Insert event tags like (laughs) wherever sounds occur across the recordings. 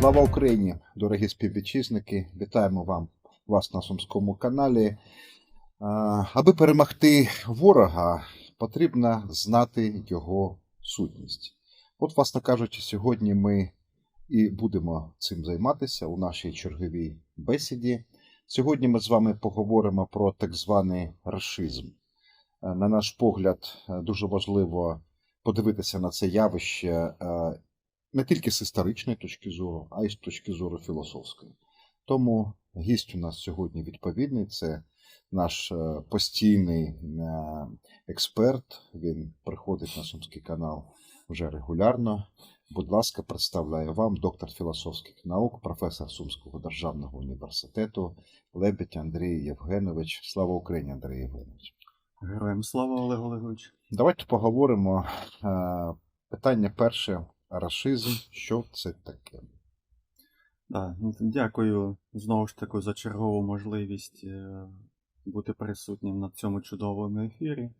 Слава Україні, дорогі співвітчизники! Вітаємо вам вас на Сумському каналі. Аби перемогти ворога, потрібно знати його сутність. От, власне кажучи, сьогодні ми і будемо цим займатися у нашій черговій бесіді. Сьогодні ми з вами поговоримо про так званий расизм. На наш погляд, е, дуже важливо подивитися на це явище е, не тільки з історичної точки зору, а й з точки зору філософської. Тому гість у нас сьогодні відповідний це наш е, постійний е, експерт. Він приходить на Сумський канал вже регулярно. Будь ласка, представляю вам доктор філософських наук, професор Сумського державного університету Лебедь Андрій Євгенович. Слава Україні, Андрій Євгенович. Героям слава Олег Олегович. Давайте поговоримо. е, Питання перше: расизм. Що це таке? Да, ну, дякую знову ж таки за чергову можливість е, бути присутнім на цьому чудовому ефірі.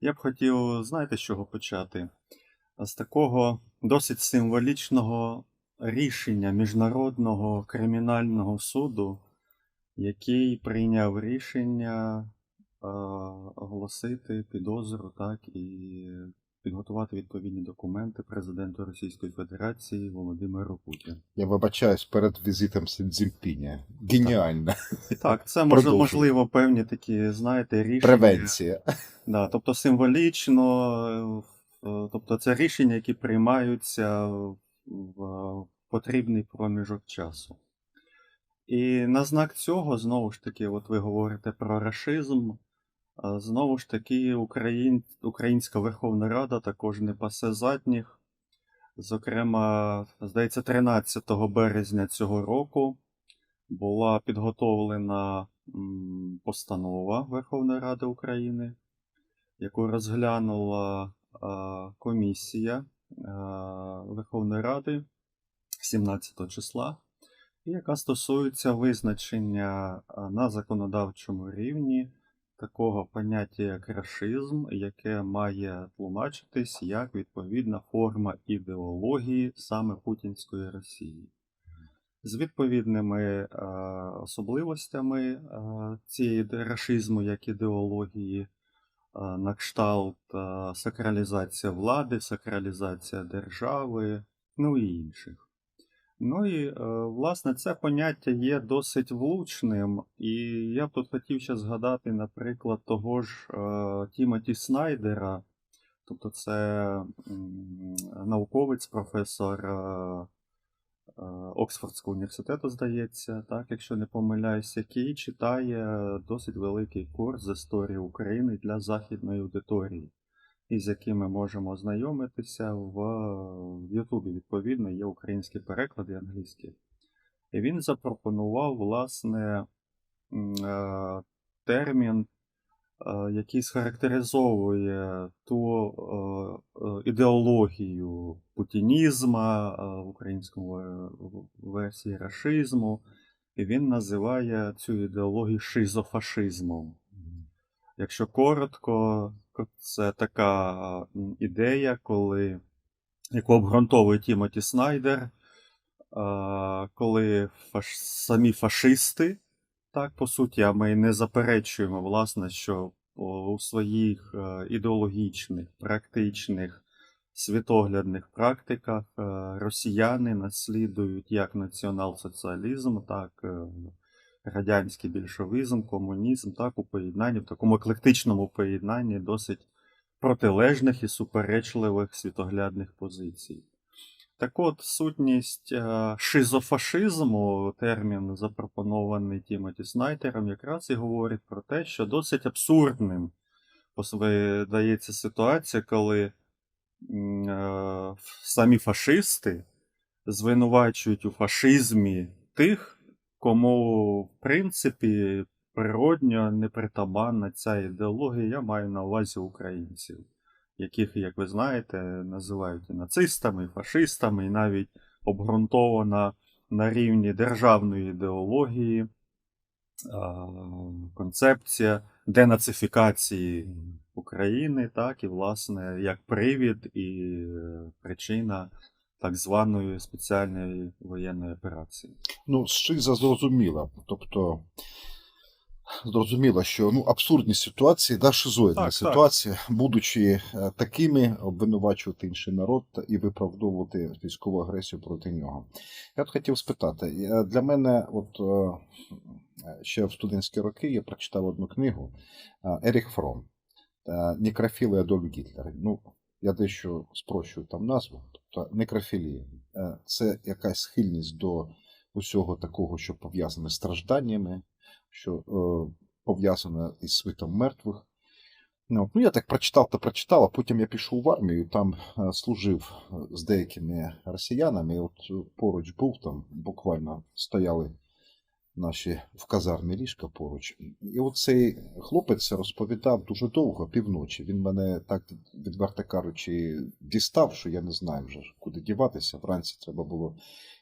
Я б хотів, знаєте, з чого почати? З такого досить символічного рішення Міжнародного кримінального суду, який прийняв рішення е, оголосити підозру, так, і підготувати відповідні документи президенту Російської Федерації Володимиру Путіну. Я вибачаюсь перед візитом Сідзімпіня. Геніально. Так, це мож, можливо певні такі, знаєте, рішення. Превенція. Да, тобто символічно, е, тобто це рішення, які приймаються в потрібний проміжок часу. І на знак цього, знову ж таки, от ви говорите про рашизм. Знову ж таки, Україн... Українська Верховна Рада також не пасе задніх. Зокрема, здається, 13 березня цього року була підготовлена постанова Верховної Ради України, яку розглянула комісія Верховної Ради 17 числа, яка стосується визначення на законодавчому рівні такого поняття як рашизм, яке має тлумачитись як відповідна форма ідеології саме Путінської Росії. З відповідними е, особливостями е, цієї рашизму як ідеології, е, на кшталт сакралізація влади, сакралізація держави, ну і інших. Ну і, е, власне, це поняття є досить влучним, і я б тут хотів ще згадати, наприклад, того ж е, Тімоті Снайдера, тобто це науковець, професор е, Оксфордського університету, здається, так, якщо не помиляюсь, який читає досить великий курс з історії України для західної аудиторії, із яким ми можемо ознайомитися в, Ютубі. Відповідно, є українські переклади англійські. І він запропонував, власне, е, термін, е, який схарактеризовує ту е, ідеологію путінізма в українському версії рашизму, і він називає цю ідеологію шизофашизмом. Якщо коротко, ко- це така ідея, коли, яку обґрунтовує Тімоті Снайдер, коли фаш, самі фашисти, так, по суті, а ми не заперечуємо, власне, що у своїх е, ідеологічних, практичних, світоглядних практиках е, росіяни наслідують як націонал-соціалізм, так е, радянський більшовизм, комунізм, так у поєднанні, в такому еклектичному поєднанні досить протилежних і суперечливих світоглядних позицій. Так от, сутність е, шизофашизму, термін запропонований Тімоті Снайтером, якраз і говорить про те, що досить абсурдним видається ситуація, коли е, самі фашисти звинувачують у фашизмі тих, кому, в принципі, природньо непритаманна ця ідеологія, я маю на увазі українців, яких, як ви знаєте, називають і нацистами, і фашистами, і навіть обґрунтована на рівні державної ідеології концепція денацифікації України, так, і, власне, як привід і е, причина так званої спеціальної воєнної операції. Ну, шиза зрозуміла. Тобто, зрозуміло, що ну, абсурдні ситуації, да, шизоїдна Так, так. будучи е, такими, обвинувачувати інший народ і виправдовувати військову агресію проти нього. Я от хотів спитати, для мене, от е, ще в студентські роки я прочитав одну книгу е, Еріх Фром Некрофіл і Адольф Гітлер. Ну, я дещо спрощую там назву. Тобто некрофілія. Е, Це якась схильність до усього такого, що пов'язане з стражданнями, що е, пов'язане із свитом мертвих. Ну, ну, я так прочитав та прочитав, а потім я пішов в армію, там е, служив з деякими росіянами, от поруч був там, буквально стояли наші в казармі ліжка поруч. І от цей хлопець розповідав дуже довго, півночі. Він мене так, відверто кажучи, дістав, що я не знаю вже, куди діватися. Вранці треба було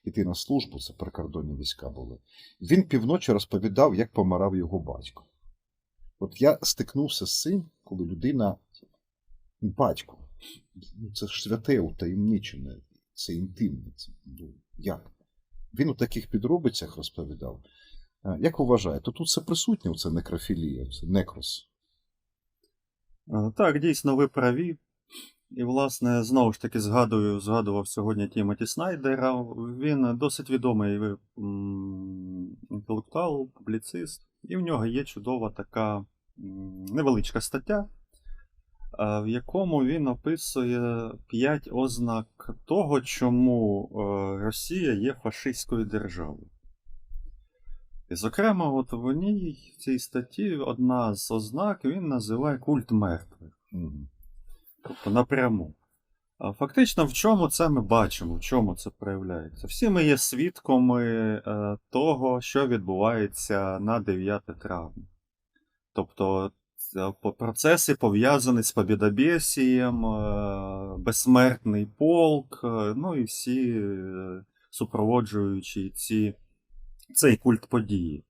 йти на службу, це прикордонні війська були. Він півночі розповідав, як помирав його батько. От я стикнувся з цим, коли людина, батько, ну це ж святе утаємничене, це інтимне. Це, ну, як? Він у таких підробицях розповідав. Як ви вважаєте, тут це присутнє, це некрофілія, це некрос? Е, Так, дійсно, ви праві. І, власне, знову ж таки згадую, згадував сьогодні Тімоті Снайдера. Він досить відомий інтелектуал, публіцист, і в нього є чудова така невеличка стаття, е, в якому він описує п'ять ознак того, чому е, Росія є фашистською державою. І, зокрема, от в ній, в цій статті, одна з ознак він називає культ мертвих. Тобто напряму. А Фактично, в чому це ми бачимо, в чому це проявляється? Всі ми є свідками е, того, що відбувається на 9 травня. Тобто це по- процеси пов'язані з побідобєсієм, е, безсмертний полк, е, ну і всі е, супроводжуючі ці, цей культ події.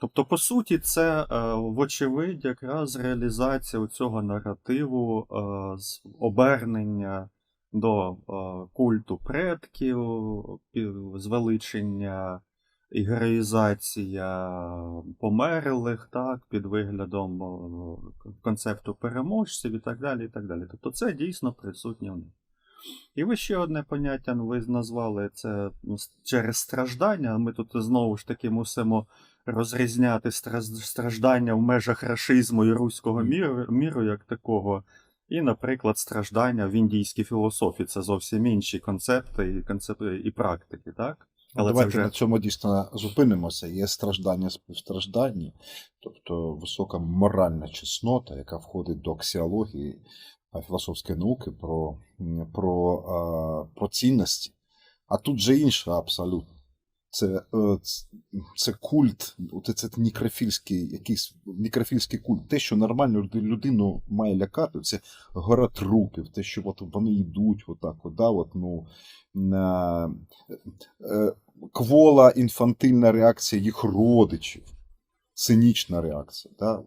Тобто, по суті, це, е, вочевидь, якраз реалізація цього наративу е, з обернення до е, культу предків, звеличення і героїзація померлих, так, під виглядом концепту переможців і так далі. і так далі. Тобто це дійсно присутнє в них. І ви ще одне поняття ну, ви назвали це ну, через страждання. Ми тут знову ж таки мусимо розрізняти страждання в межах рашизму і руського міру, міру як такого. І, наприклад, страждання в індійській філософії це зовсім інші концепти і концепти і практики, так? Але це Давайте вже на цьому дійсно зупинимося. Є страждання співстраждання, тобто висока моральна чеснота, яка входить до аксіології філософської науки про, про, про цінності. А тут же інше абсолютно. Це, е, це культ, це некрофільський, якийсь некрофільський культ. Те, що нормальну людину має лякати, це гора трупів, те, що от вони йдуть, отак, от, да, от, ну, на, е, квола інфантильна реакція їх родичів, цинічна реакція. Да?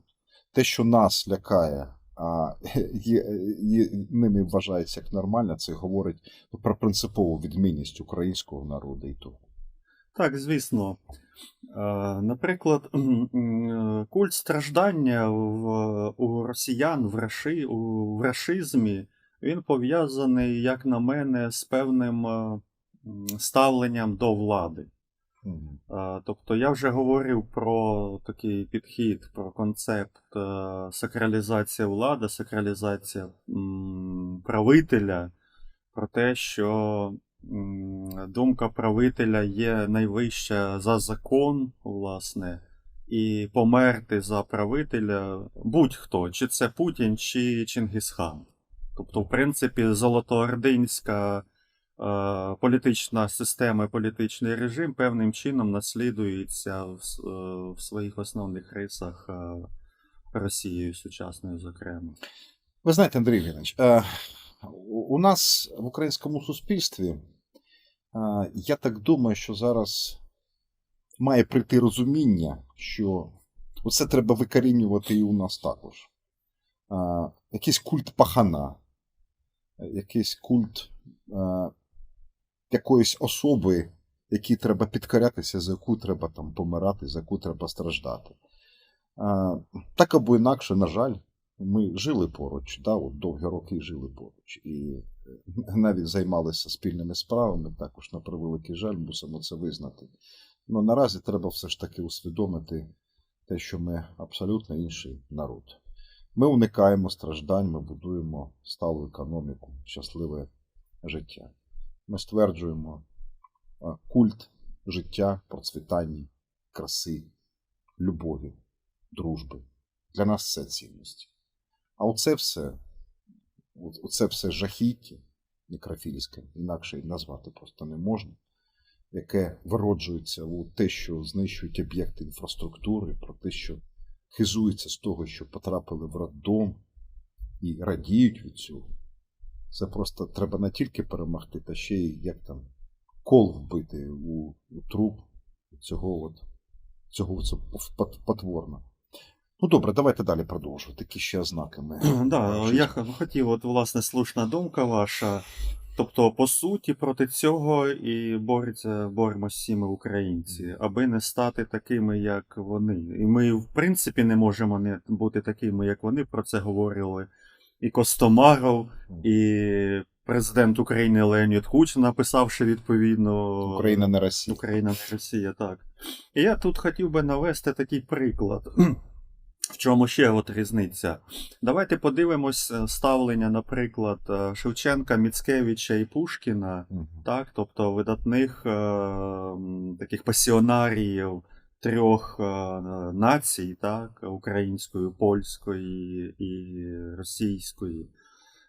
Те, що нас лякає, а (laughs) є, є, ними вважається як нормально, це говорить про принципову відмінність українського народу і того. Так, звісно. Е, Наприклад, (clears throat) культ страждання в, у росіян в, раши, в рашизмі він пов'язаний, як на мене, з певним е, ставленням до влади. Е, Тобто я вже говорив про такий підхід, про концепт е, сакралізація влади, сакралізація правителя, про те, що думка правителя є найвища за закон, власне, і померти за правителя будь-хто, чи це Путін, чи Чингісхан. Тобто, в принципі, золотоординська політична система політичний режим певним чином наслідується в, е, в своїх основних рисах е, Росією сучасною, зокрема. Ви знаєте, Андрій Євгенович, е, у нас в українському суспільстві, е, я так думаю, що зараз має прийти розуміння, що це треба викорінювати і у нас також. Е, Якийсь культ пахана, е, якийсь культ е, якоїсь особи, якій треба підкорятися, за яку треба там помирати, за яку треба страждати. А, так або інакше, на жаль, ми жили поруч, да, от довгі роки жили поруч. І е, навіть займалися спільними справами, також на превеликий жаль, мусимо це визнати. Ну наразі треба все ж таки усвідомити те, що ми абсолютно інший народ. Ми уникаємо страждань, ми будуємо сталу економіку, щасливе життя. Ми стверджуємо культ життя, процвітання, краси, любові, дружби. Для нас це цінності. А оце все, оце все жахіття некрофільське, інакше назвати просто не можна, яке вироджується у те, що знищують об'єкти інфраструктури, про те, що хизуються з того, що потрапили в роддом і радіють від цього. Це просто треба не тільки перемогти, та ще й як там кол вбити у, у труп цього от цього це потворно. Ну добре, давайте далі продовжувати. Які ще ознаки ми. (clears throat) Да, я хотів, от, власне, слушна думка ваша. Тобто, по суті, проти цього і борються, боремося всі ми українці, аби не стати такими, як вони. І ми, в принципі, не можемо не бути такими, як вони. Про це говорили і Костомаров, і президент України Леонід Куч, написавши відповідно Україна не Росія. Україна не Росія, так. І я тут хотів би навести такий приклад. В чому ще от різниця? Давайте подивимось е, ставлення, наприклад, е, Шевченка, Міцкевича і Пушкіна, Мгм. так, тобто видатних е, таких пасіонаріїв трьох е, націй, так, української, польської і російської.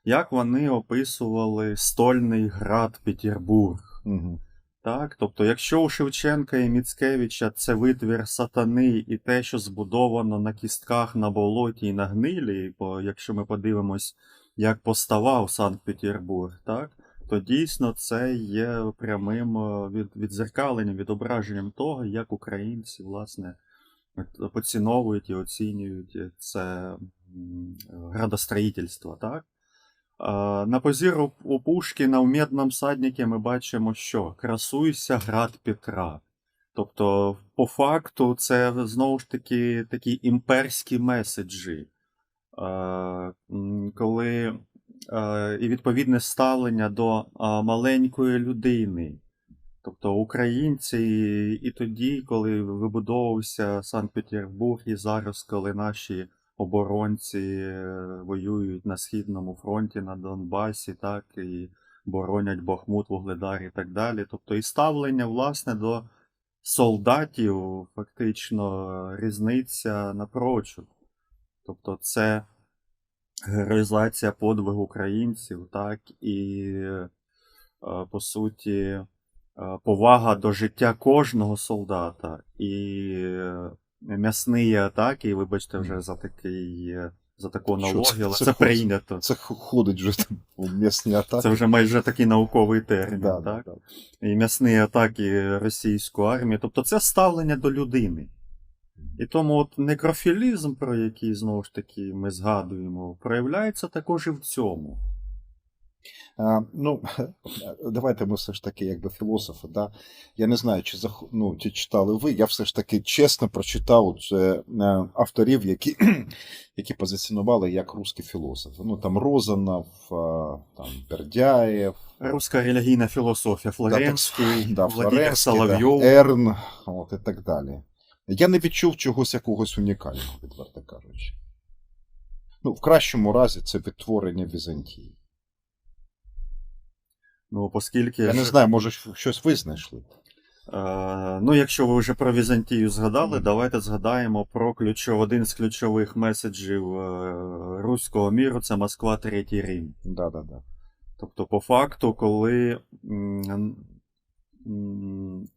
Як вони описували стольний град Петербург? Мгм. Так, тобто, якщо у Шевченка і Міцкевича це витвір сатани і те, що збудовано на кістках, на болоті і на гнилі, бо якщо ми подивимось, як поставав Санкт-Петербург, так, то дійсно це є прямим е, від, відзеркаленням, відображенням того, як українці, власне, поціновують і оцінюють це градостроїтельство, так? На позіру у Пушкіна в Медном всаднике ми бачимо, що красуйся град Петра. Тобто, по факту, це знову ж таки такі імперські меседжі, коли а, і відповідне ставлення до маленької людини. Тобто українці і тоді, коли вибудовувався Санкт-Петербург, і зараз, коли наші оборонці е, воюють на Східному фронті, на Донбасі, так, і боронять Бахмут, Вугледар і так далі. Тобто і ставлення, власне, до солдатів фактично різниця напрочуд. Тобто це героїзація подвигу українців, так, і, е, по суті, е, повага до життя кожного солдата, і е, м'ясні атаки, вибачте вже за такий за таку аналогію, але це це прийнято. Це ходить вже там у м'ясні атаки. Це вже майже такий науковий термін, да, так? да, да. і м'ясні атаки російської армії. Тобто це ставлення до людини. І тому от некрофілізм, про який знову ж таки ми згадуємо, проявляється також і в цьому. А, ну, (laughs) давайте ми все ж таки, якби філософи, да? я не знаю, чи зах... ну, чи читали ви, я все ж таки чесно прочитав це, е, авторів, які, (clears throat) які позиціонували як русські філософи. Ну, там Розанов, там Бердяєв, Руська релігійна філософія Флоренський, да, Владимир Флоренський, да, Ерн, от, і так далі. Я не відчув чогось якогось унікального, відверто кажучи. Ну, в кращому разі це відтворення Візантії. Ну, оскільки Я не знаю, може, щось ви знайшли. Е, ну, якщо ви вже про Візантію згадали, Мгм. давайте згадаємо про ключов, один з ключових меседжів е, руського міру це Москва, Третій Рим. Да, да, да. Тобто, по факту, коли м, м,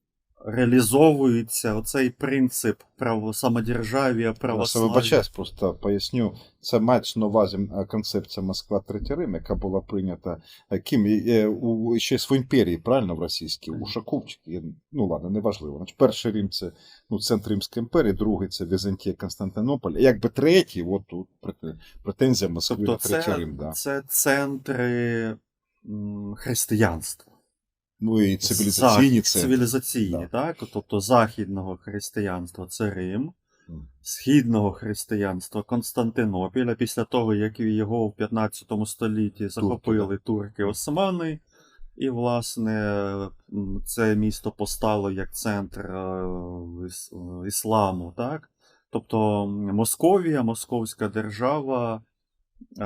реалізовується оцей принцип право, самодержавія, Я православ'я. вибачаюсь, просто поясню. Це мається на увазі концепція Москва Третій Рим, яка була прийнята е, ким е, у ще в імперії, правильно в російській, у Шаковчик. Ну ладно, неважливо. Значить, перший Рим це ну, центр Римської імперії, другий це Візантія Константинополь. Якби третій, от тут претензія Москви Тобто, на третій це, Рим. Да. це центри християнства. Ну і цивілізаційні це. цивілізаційні, Да. так? Тобто західного християнства це Рим, східного християнства Константинопіль, а після того, як його в 15 столітті захопили турки османи, і, власне, це місто постало як центр е, іс- ісламу, так? Тобто Московія, Московська держава е,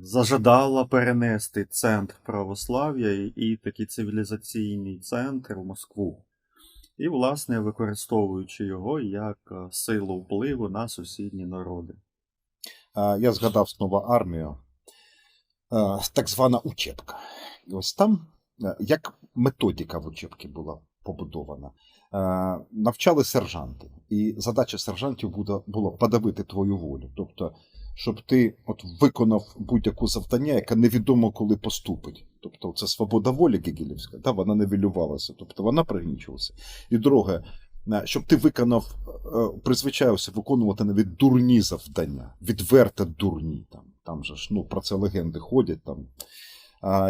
зажадала перенести центр православ'я і, такий цивілізаційний центр в Москву. І, власне, використовуючи його як е, силу впливу на сусідні народи. Я згадав знову армію, Е, так звана учебка. І ось там, е, як методика в учебці була побудована, навчали сержанти. І задача сержантів буде- подавити твою волю. Тобто, щоб ти от виконав будь-яку завдання, яке невідомо коли поступить. Тобто, це свобода волі Гегелівська, та, вона невілювалася, тобто вона пригнічувалася. І друге, е, щоб ти виконав, е, призвичаєвся виконувати навіть дурні завдання, відверто дурні. Там, там же ж ну, про це легенди ходять. Там.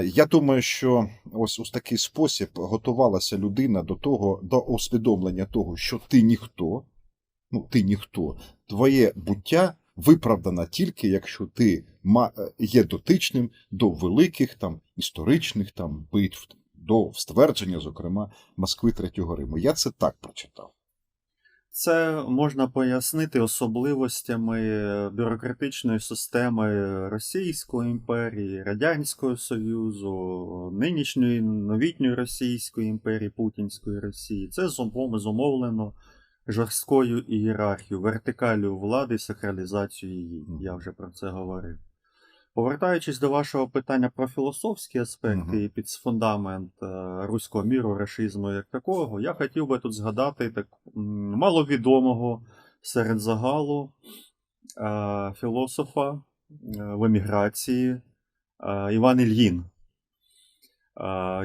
Я думаю, що ось у такий спосіб готувалася людина до того, до усвідомлення того, що ти ніхто, ну ти ніхто, твоє буття виправдано тільки якщо ти е, є дотичним до великих там історичних там битв, до ствердження, зокрема, Москви Третього Риму. Я це так прочитав. Це можна пояснити особливостями бюрократичної системи Російської імперії, Радянського Союзу, нинішньої новітньої Російської імперії, Путінської Росії. Це зумов- зумовлено жорсткою ієрархією, вертикалю влади і сакралізацією її. Я вже про це говорив. Повертаючись до вашого питання про філософські аспекти і під фундамент е, руського міру, рашизму як такого, я хотів би тут згадати так маловідомого серед загалу е, філософа е, в еміграції Іван Ільїн,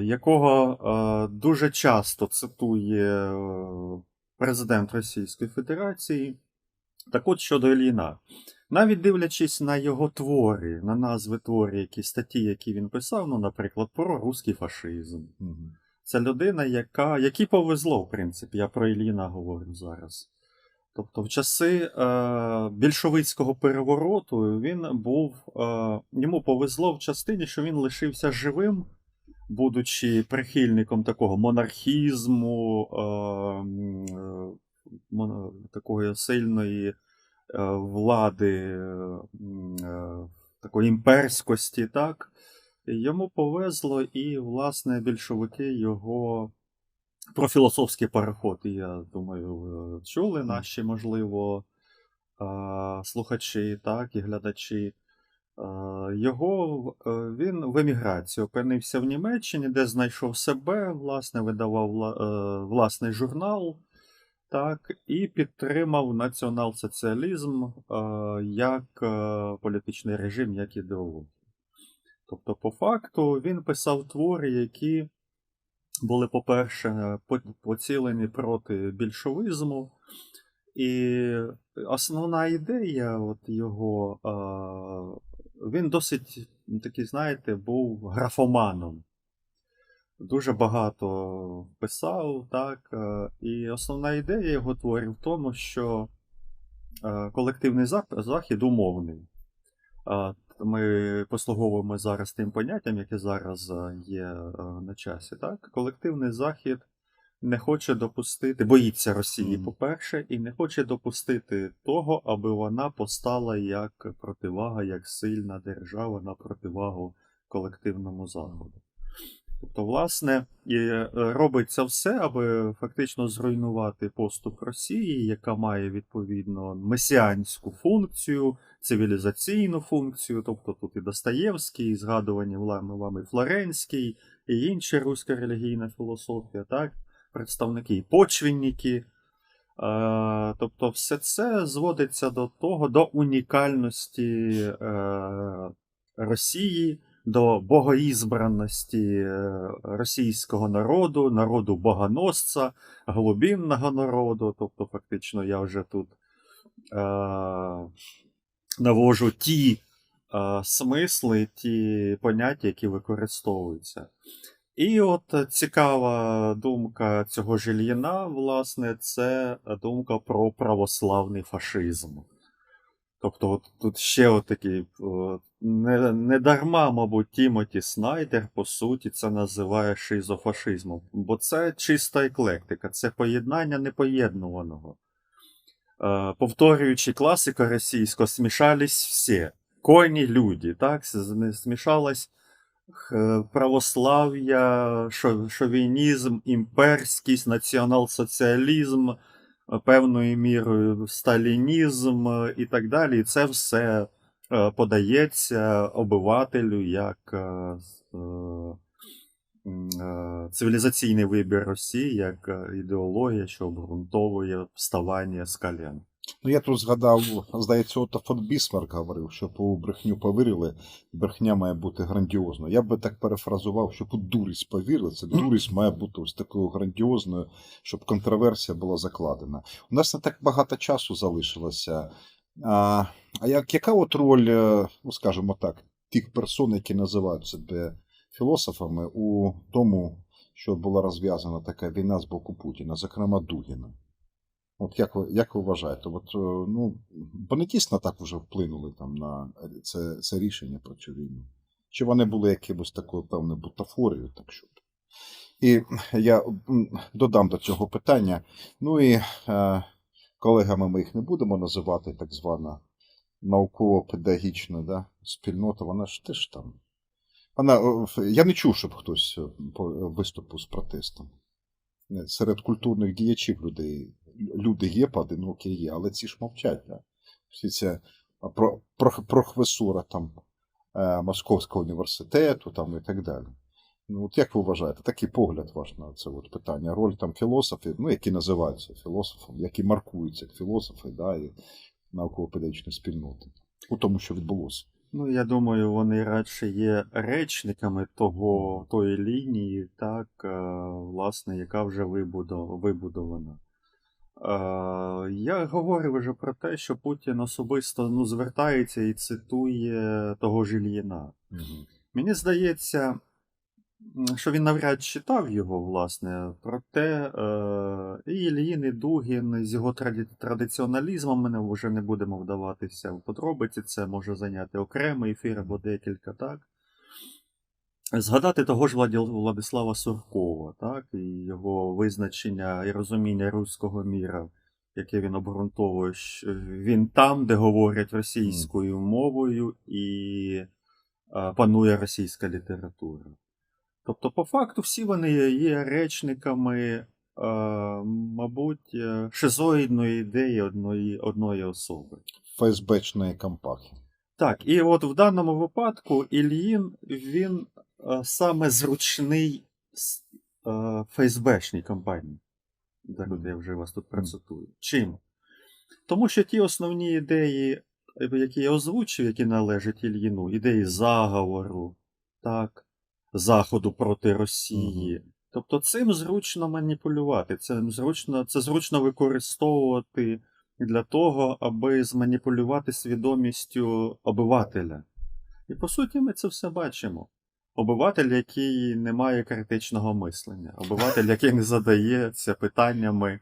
якого дуже часто цитує президент Російської Федерації. Так от щодо Ільїна. Навіть дивлячись на його твори, на назви творів, які статті, які він писав, ну, наприклад, про руський фашизм. Це людина, яка, якій повезло, в принципі, я про Ілліна говорю зараз. Тобто, в часи е, більшовицького перевороту він був, е, йому повезло в частині, що він лишився живим, будучи прихильником такого монархізму, е, е, такої сильної е, влади, такої імперськості, так? Йому повезло, і, власне, більшовики його про філософський переход, я думаю, чули наші, можливо, слухачі, так, і глядачі. Е, Його е, він в еміграції опинився в Німеччині, де знайшов себе, власне, видавав е, власний журнал, так, і підтримав націонал-соціалізм як політичний режим, як ідеологію. Тобто, по факту, він писав твори, які були, по-перше, поцілені проти більшовизму. І основна ідея от його, е, він досить такий, знаєте, був графоманом. Дуже багато писав, так. е, І основна ідея його творів в тому, що е, колективний захід умовний. Ми послуговуємо зараз тим поняттям, яке зараз е, є на часі. Так? Колективний захід не хоче допустити, боїться Росії, Мгм. по-перше, і не хоче допустити того, аби вона постала як противага, як сильна держава на противагу колективному заходу. Тобто, власне, і е, робиться все, аби фактично зруйнувати поступ Росії, яка має відповідно месіанську функцію, цивілізаційну функцію, тобто тут і Достоєвський, і згадувані вами Флоренський, і інші руська релігійна філософія, так? Представники і почвінники. Е, тобто, все це зводиться до того, до унікальності е, Росії, до богоізбраності е, російського народу, народу богоносця, глубинного народу. Тобто, фактично, я вже тут навожу ті смисли, ті поняття, які використовуються. І от е, цікава думка цього ж власне, це думка про православний фашизм. Тобто, от тут ще от такий, не, не дарма, мабуть, Тімоті Снайдер, по суті, це називає шизофашизмом. Бо це чиста еклектика, це поєднання непоєднуваного. Е, повторюючи класика російського, смішались всі. Коні люди, так? Смішалась православ'я, шовінізм, імперськість, націонал-соціалізм, е, певною мірою сталінізм е, і так далі. І це все е, подається обивателю як е, е, е, цивілізаційний вибір Росії, як е, ідеологія, що обґрунтовує вставання з колін. Ну, я тут згадав, здається, Отто фон Бісмарк говорив, що по брехню повірили, брехня має бути грандіозною. Я би так перефразував, щоб у дурість повірили, це дурість (clears throat) має бути ось такою грандіозною, щоб контроверсія була закладена. У нас не так багато часу залишилося. А, а як, яка от роль, е, ну скажімо так, тих персон, які називають себе філософами, у тому, що була розв'язана така війна з боку Путіна, зокрема Дугіна? От як ви, як ви вважаєте? От, е, ну, бо не тісно так вже вплинули там на це, це рішення про цю війну? Чи вони були якимось такою певною бутафорією, так щоб. І я додам до цього питання. Ну і е, колегами ми їх не будемо називати, так звана науково-педагогічна да, спільнота, вона ж теж там. Вона, е, я не чув, щоб хтось е, виступив з протестом. Серед культурних діячів людей люди є, поодинокі є, але ці ж мовчать. Да? Всі це про, про, професура там, е, Московського університету там, і так далі. Ну, от як ви вважаєте, такий погляд ваш на це от питання? Роль там філософів, ну, які називаються філософом, які маркуються як філософи, да, і науково-педагогічної спільноти, у тому, що відбулося. Ну, я думаю, вони радше є речниками того, тої лінії, так, е, власне, яка вже вибудована. Е, Я говорив вже про те, що Путін особисто ну, звертається і цитує того ж Ільїна. Мені здається, що він навряд читав його, власне, проте е, і Ільїн, і Дугін з його траді- традиціоналізмом ми не- вже не будемо вдаватися в подробиці, це може зайняти окремий ефір або декілька, так. Згадати того ж Владислава Суркова, так, і його визначення і розуміння руського міра, яке він обґрунтовує, що він там, де говорять російською мовою і е, панує російська література. Тобто, по факту, всі вони є речниками, е, мабуть, е, шизоїдної ідеї одної, одної особи. ФСБчної кампахи. Так, і от в даному випадку Ільїн, він саме зручний е, ФСБшній компанії. Зараз я вже вас тут процитую. Чим? Тому що ті основні ідеї, е, які я озвучив, які належать Ільїну, ідеї заговору, так, заходу проти Росії. Тобто цим зручно маніпулювати, це зручно, це зручно використовувати для того, аби зманіпулювати свідомістю обивателя. І по суті, ми це все бачимо. Обиватель, який не має критичного мислення, обиватель, який не задається питаннями,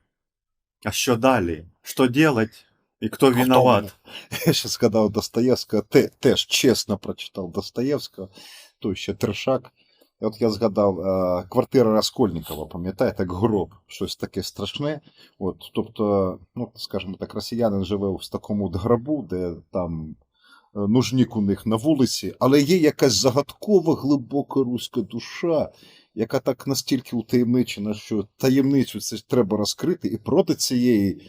а що далі? Що делать? І хто виноват? Я (laughs) ще згадав Достоєвського, те, теж чесно прочитав Достоєвського, той ще трешак. І от я згадав е, квартира Раскольникова, пам'ятаєте, як гроб, щось таке страшне. От, тобто, ну, скажімо так, росіянин живе в такому гробу, де там нужнік у них на вулиці, але є якась загадкова глибока руська душа, яка так настільки утаємничена, що таємницю це треба розкрити, і проти цієї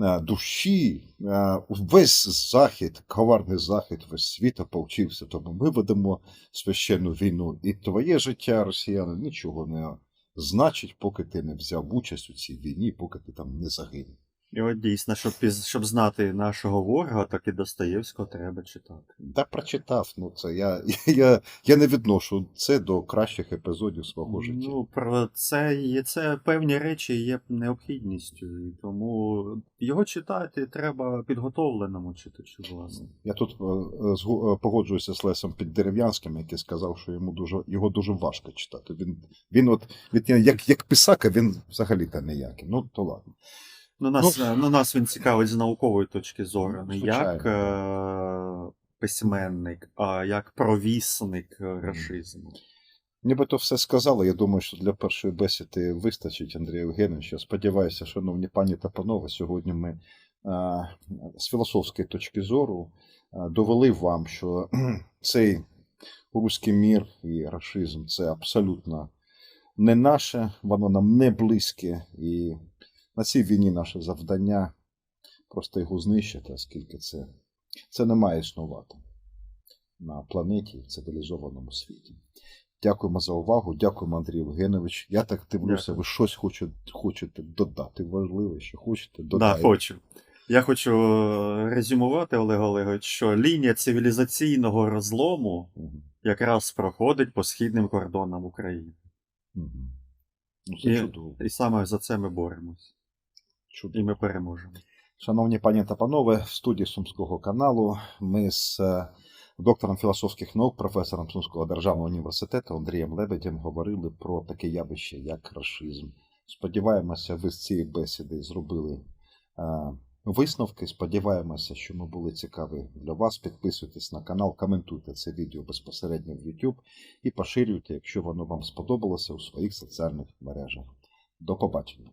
е, душі е, весь захід, коварний захід, весь світ ополчився. Тому ми ведемо священну війну. І твоє життя, росіяни, нічого не значить, поки ти не взяв участь у цій війні, поки ти там не загинув. І от дійсно, щоб, піз- щоб знати нашого ворога, так і Достоєвського треба читати. Та прочитав, ну це я, (laughs) я, я не відношу це до кращих епізодів свого життя. Ну, про це є це певні речі є необхідністю, і тому його читати треба підготовленому читачу, власне. Я тут е, е, е, погоджуюся з Лесом Піддерев'янським, який сказав, що йому дуже його дуже важко читати. Він, він от він як, як писака, він взагалі та ніякий. Ну то ладно. Ну, нас, ну, нас він цікавить з наукової точки зору, не як е- письменник, а як провісник е, рашизму. Нібито все сказали. Я думаю, що для першої бесіди вистачить Андрія Євгеновича. Сподіваюся, шановні пані та панове, сьогодні ми е, з філософської точки зору е, довели вам, що цей руський мір і рашизм це абсолютно не наше, воно нам не близьке, і на цій війні наше завдання просто його знищити, оскільки це, це не має існувати на планеті в цивілізованому світі. Дякуємо за увагу. Дякуємо, Андрій Євгенович. Я так дивлюся, ви щось хочете, хочете додати. Важливе, що хочете Да, хочу. Я хочу е, резюмувати, Олег Олегович, що лінія цивілізаційного розлому Мгм. якраз проходить по східним кордонам України. Мгм. Ну, це І- чудово. І саме за це ми боремось. Чудово. І ми переможемо. Шановні пані та панове, в студії Сумського каналу ми з е, доктором філософських наук, професором Сумського державного університету Андрієм Лебедєм говорили про таке явище, як рашизм. Сподіваємося, ви з цієї бесіди зробили е, висновки. Сподіваємося, що ми були цікаві для вас. Підписуйтесь на канал, коментуйте це відео безпосередньо в YouTube і поширюйте, якщо воно вам сподобалося у своїх соціальних мережах. До побачення.